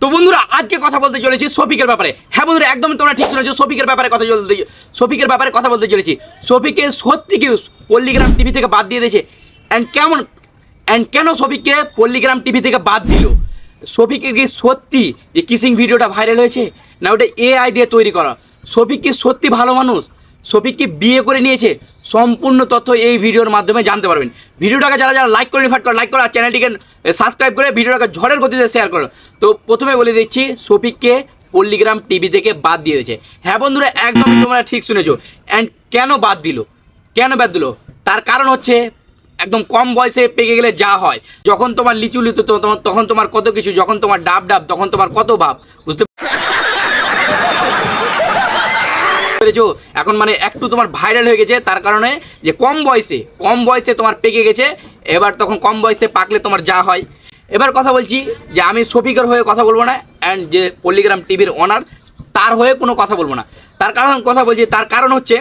তো বন্ধুরা, আজকে কথা বলতে চলেছি শফিকের ব্যাপারে। হ্যাঁ বন্ধুরা, একদম তোমরা ঠিক শুনেছো, শফিকের ব্যাপারে কথা বলতে শফিকের ব্যাপারে কথা বলতে চলেছি। শফিকে সত্যি কি পল্লীগ্রাম টিভি থেকে বাদ দিয়ে দিয়েছে? অ্যান্ড কেমন অ্যান্ড কেন শফিককে পল্লীগ্রাম টিভি থেকে বাদ দিল? শফিকের কি সত্যি যে কিসিং ভিডিওটা ভাইরাল হয়েছে? না, ওটা এআই দিয়ে তৈরি করা? শফিক কি সত্যি ভালো মানুষ? শফিক কি বিয়ে করে নিয়েছে, সম্পূর্ণ তথ্য এই ভিডিওর মাধ্যমে জানতে পারবেন। ভিডিওটাকে যারা যারা লাইক করে ফাট করে লাইক করো আর চ্যানেলটিকে সাবস্ক্রাইব করে ভিডিওটাকে ঝড়ের গতিতে শেয়ার করো। তো প্রথমে বলে দিচ্ছি শফিককে পল্লীগ্রাম টিভি থেকে বাদ দিয়ে দিয়েছে। হ্যাঁ বন্ধুরা, একদমই তোমরা ঠিক শুনেছো। অ্যান্ড কেন বাদ দিল? কেন বাদ দিল? তার কারণ হচ্ছে, একদম কম বয়সে পেকে গেলে যা হয়, যখন তোমার লিচু লিচু তোমার তখন তোমার কত কিছু, যখন তোমার ডাব ডাব, তখন তোমার কত ভাব, বুঝতে পেরেছ এখন মানে একটু তোমার ভাইরাল হয়ে গেছে, তার কারণে যে কম বয়সে কম বয়সে তোমার পেকে গেছে, এবার তখন কম বয়সে পাকলে তোমার যা হয়। এবার কথা বলছি যে আমি শফিকের হয়ে কথা বলব না অ্যান্ড যে পল্লীগ্রাম টিভির ওনার তার হয়ে কোনো কথা বলব না। তার কারণ কথা বলছি, তার কারণ হচ্ছে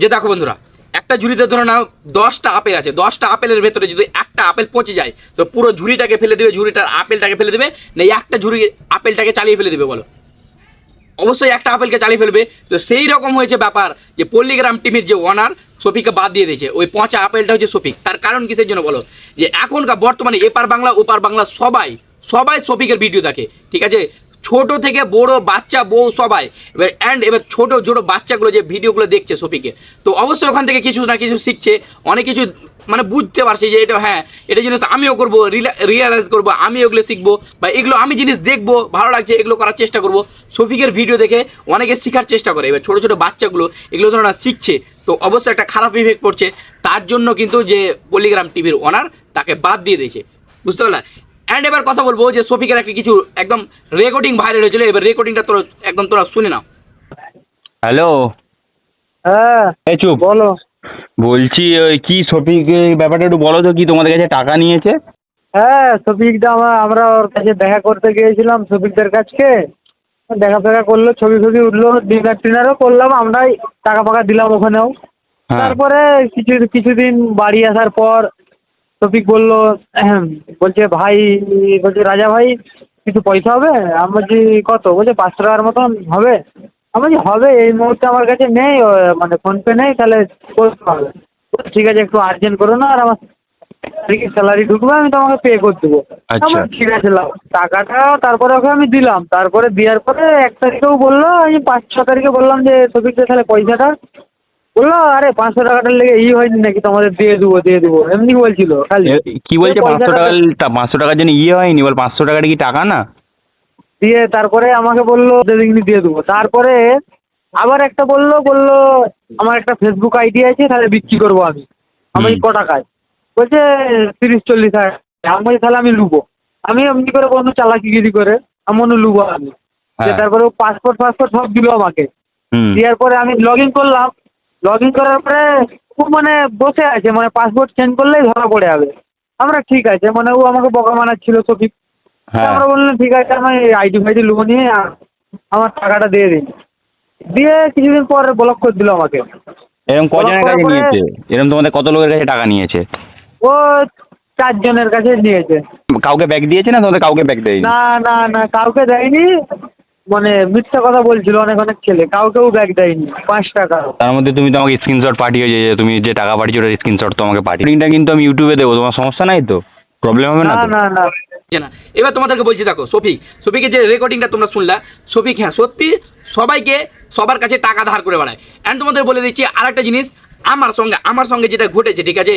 যে দেখো বন্ধুরা, একটা ঝুড়িতে ধরে নাও, দশটা আপেল আছে, দশটা আপেলের ভেতরে যদি একটা আপেল পচে যায়, তো পুরো ঝুড়িটাকে ফেলে দেবে, ঝুড়িটার আপেলটাকে ফেলে দেবে, না একটা ঝুড়ি আপেলটাকে চালিয়ে ফেলে দেবে বলো। অবশ্যই একটা আপেলকে চালিয়ে ফেলবে। তো সেই রকম হয়েছে ব্যাপার যে পল্লিগ্রাম টিমের যে ওনার শফিককে বাদ দিয়ে দিয়েছে। ওই পচা আপেলটা হচ্ছে শফিক। তার কারণ কিসের জন্য বলো? যে এখনকার বর্তমানে এপার বাংলা, ওপার বাংলা সবাই সবাই শফিকের ভিডিও দেখে, ঠিক আছে? ছোট থেকে বড় বাচ্চা, বউ, সবাই। এবার অ্যান্ড এবার ছোট ছোট বাচ্চাগুলো যে ভিডিওগুলো দেখছে শফিকে তো অবশ্যই ওখান থেকে কিছু না কিছু শিখছে, অনেক কিছু মানে বুঝতে পারছি যে এটা হ্যাঁ এটা জিনিস আমিও করব রিয়ালাইজ করব, আমি ওগুলো শিখব, বা এগুলো আমি জিনিস দেখব, ভালো লাগছে, এগুলো করার চেষ্টা করব। শফিকের ভিডিও দেখে অনেকে শেখার চেষ্টা করে। এবার ছোটো ছোটো বাচ্চাগুলো, এগুলো ধরো না শিখছে। তো অবশ্যই একটা খারাপ ইফেক্ট পড়ছে। তার জন্য কিন্তু যে পল্লিগ্রাম টিভির ওনার তাকে বাদ দিয়ে দিয়েছে। বুঝতে পারলা? অ্যান্ড এবার কথা বলব যে শফিকের একটা কিছু একদম রেকর্ডিং ভাইরাল হয়েছিল এবার রেকর্ডিংটা তোরা একদম তোরা শুনে নাও। হ্যালো হ্যাঁ এই চুপ। বলো। বলছি ওই কি শফিক এই ব্যাপারটা একটু বলো তো কি তোমাদের কাছে টাকা নিয়েছে? হ্যাঁ শফিকদা আমরা আমরা ওর কাছে দেখা করতে গিয়েছিলাম শফিকদের কাছকে। দেখা ফেকা করল ছবি ছবি উঠল ডিনার টিনারও করলাম আমরাই টাকা ফাকা দিলাম ওখানেও। হ্যাঁ। তারপরে কিছু কিছুদিন বাড়ি আসার পর শফিক বলল আহম, বলছে ভাই বলছে রাজা ভাই কিছু পয়সা হবে? আমি বলছি কত? বলছে পাঁচশো টাকার মতন হবে। আমি বলছি হবে এই মুহূর্তে আমার কাছে নেই মানে ফোনপে নেই তাহলে করতে হবে। ঠিক আছে একটু আর্জেন্ট করো না আর আমার স্যালারি ঢুকবে আমি তোমাকে পে করে দেবো। আচ্ছা। ঠিক আছে। টাকাটা তারপরে ওকে আমি দিলাম। তারপরে দেওয়ার পরে এক তারিখেও বলল আমি পাঁচ ছ তারিখে বললাম যে শফিকদের তাহলে পয়সাটা বলল আরে পাঁচশো টাকাটার লেগে ই হয়নি নাকি? তোমাদের দিয়ে দেবো দিয়ে দেবো। এমনি বলছিল খালি। কি বলছে? পাঁচশো টাকা পাঁচশো টাকার জন্য ইয়ে হয়নি? বল পাঁচশো টাকাটা কি টাকা না? দিয়ে তারপরে আমাকে বলল যেদিনই দিয়ে দেবো। তারপরে আবার একটা বলল বলল আমার একটা ফেসবুক আইডি আছে তাহলে বিক্রি করব আমি। আমি ক টাকায়? বলছে তিরিশ চল্লিশ হাজার। আমি বলছি তাহলে আমি লুবো। আমি এমনি করে বন্ধু চালাকিগিরি করে এমনও লুবো আমি। হ্যাঁ। তারপরে পাসপোর্ট ফাসপোর্ট সব দিলো আমাকে। দেওয়ার পরে আমি লগ ইন করলাম লগ ইন করার পরে ও মানে বসে আছে মানে পাসপোর্ট চেঞ্জ করলেই ধরা পড়ে যাবে। আমরা ঠিক আছে মানে ও আমাকে বকা মানাচ্ছিল সফিক হ্যাঁ। আমরা বললাম ঠিক আছে আমি আইডি ফাইডি লুবো নিয়ে আমার টাকাটা দিয়ে দিন। দিয়ে কিছুদিন পর ব্লক করে দিল আমাকে। এরকম কজনের কাছে নিয়েছে? এরকম তোমাদের কত লোকের কাছে টাকা নিয়েছে? ও চারজনের কাছে নিয়েছে। কাউকে ব্যাগ দিয়েছে না তোমাদের কাউকে ব্যাগ দেয়নি? না না না কাউকে দেয়নি। মানে মিথ্যা কথা বলছিল অনেক অনেক ছেলে কাউকেও ব্যাগ দেয়নি পাঁচ টাকা। তার মধ্যে তুমি তো আমাকে স্ক্রিনশট পাঠিয়ে যে তুমি যে টাকা পাঠিয়েছো ওটার স্ক্রিনশট তো আমাকে পাঠিয়ে লিঙ্কটা কিন্তু আমি ইউটিউবে দেবো তোমার সমস্যা নাই তো? প্রবলেম হবে না না না না। না। এবার তোমাদেরকে বলছি দেখো শফিক শফিকের যে রেকর্ডিংটা তোমরা শুনলা শফিক হ্যাঁ সত্যি সবাইকে সবার কাছে টাকা ধার করে বেড়ায় অ্যান্ড তোমাদের বলে দিচ্ছি আর একটা জিনিস আমার সঙ্গে আমার সঙ্গে যেটা ঘটেছে ঠিক আছে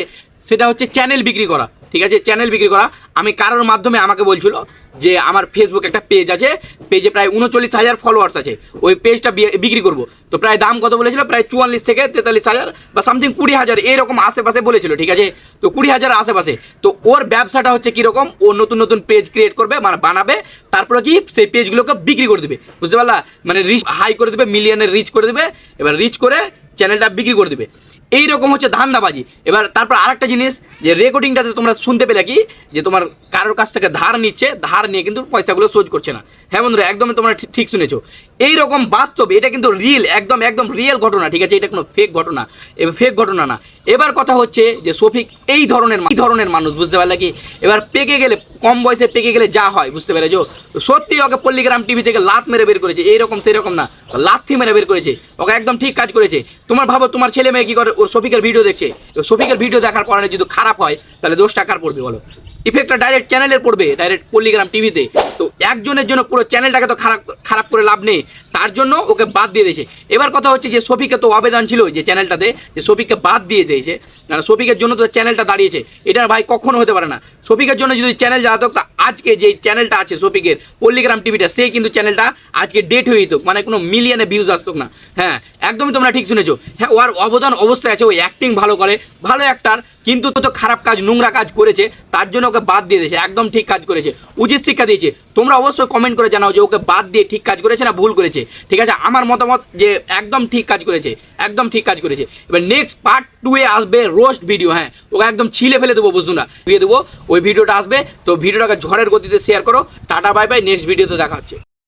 সেটা হচ্ছে চ্যানেল বিক্রি করা। ঠিক আছে? চ্যানেল বিক্রি করা। আমি কারোর মাধ্যমে আমাকে বলছিল যে আমার ফেসবুক একটা পেজ আছে পেজে প্রায় উনচল্লিশ হাজার ফলোয়ার্স আছে। ওই পেজটা বিক্রি করব। তো প্রায় দাম কত বলেছিল? প্রায় চুয়াল্লিশ থেকে তেতাল্লিশ হাজার বা সামথিং কুড়ি হাজার, এরকম আশেপাশে বলেছিল, ঠিক আছে? তো কুড়ি হাজার আশেপাশে। তো ওর ব্যবসাটা হচ্ছে কীরকম? ও নতুন নতুন পেজ ক্রিয়েট করবে মানে বানাবে, তারপরে কি সেই পেজগুলোকে বিক্রি করে দেবে। বুঝতে পারলা? মানে রিচ হাই করে দেবে মিলিয়নের রিচ করে দেবে। এবার রিচ করে চ্যানেলটা বিক্রি করে দেবে। এই রকম হচ্ছে ধান্দাবাজি। এবার তারপর আরেকটা জিনিস, যে রেকর্ডিংটাতে তোমরা শুনতে পেলে কি? যে তোমার কারোর কাছ থেকে ধার নিচ্ছে, ধার নিয়ে কিন্তু পয়সাগুলো শোধ করছে না। হ্যাঁ বন্ধুরা, একদমই তোমরা ঠিক- শুনেছো। এই রকম বাস্তব, এটা কিন্তু রিয়েল একদম একদম রিয়েল ঘটনা, ঠিক আছে? এটা কোনো ফেক ঘটনা এবার ফেক ঘটনা না। এবার কথা হচ্ছে যে শফিক এই ধরনের এই ধরনের মানুষ, বুঝতে পারলে কি? এবার পেকে গেলে কম বয়সে পেকে গেলে যা হয়, বুঝতে পেরেছ? সত্যি ওকে পল্লিগ্রাম টিভি থেকে লাত মেরে বের করেছে, এইরকম সেরকম না। লাথি মেরে বের করেছে, ওকে একদম ঠিক কাজ করেছে। তোমার ভাবো, তোমার ছেলে মেয়ে কী করে? ওর সফিকের ভিডিও দেখছে। তো সফিকের ভিডিও দেখার কারণে যদি খারাপ হয়, তাহলে দোষ টাকার পড়বে বলো? ইফেক্টটা ডাইরেক্ট চ্যানেলের পড়বে ডাইরেক্ট পল্লিগ্রাম টিভিতে তো। একজনের জন্য পুরো চ্যানেলটাকে তো খারাপ খারাপ করে লাভ নেই। তার জন্য ওকে বাদ দিয়ে দিয়েছে। এবার কথা হচ্ছে যে শফিকে তো আবেদন ছিল যে চ্যানেলটাতে, যে শফিককে বাদ দিয়ে দিয়েছে। না শফিকের জন্য তো চ্যানেলটা দাঁড়িয়েছে। এটা ভাই কখনো হতে পারে না। শফিকের জন্য যদি চ্যানেল দাঁড়াতো আজকে যে চ্যানেলটা আছে শফিকের, পল্লিগ্রাম টিভিটা, সেই কিন্তু চ্যানেলটা আজকে ডেট হয়ে যেত। মানে কোনো মিলিয়নে ভিউজ আসতো না। হ্যাঁ একদমই তোমরা ঠিক শুনেছো। হ্যাঁ ওর অবদান অবস্থায় আছে, ও অ্যাক্টিং ভালো করে, ভালো অ্যাক্টার কিন্তু তো খারাপ কাজ, নোংরা কাজ করেছে, তার জন্য ওকে বাদ দিয়ে দিয়েছে, একদম ঠিক কাজ করেছে। উচিত শিক্ষা দিয়েছে। তোমরা অবশ্যই কমেন্ট করে জানাও যে ওকে বাদ দিয়ে ঠিক কাজ করেছে না ভুল করেছে। ঠিক আছে? আমার মতামত যে একদম ঠিক কাজ করেছে, একদম ঠিক কাজ করেছে। এবার নেক্সট পার্ট টু এ আসবে রোস্ট ভিডিও হ্যাঁ। ওকে একদম ছিলে ফেলে দেবো বুঝুন না? দিয়ে দেবো, ওই ভিডিওটা আসবে, তো ভিডিওটাকে ঝড়ের গতিতে শেয়ার করো। টাটা বাই বাই নেক্সট ভিডিওতে দেখা হচ্ছে।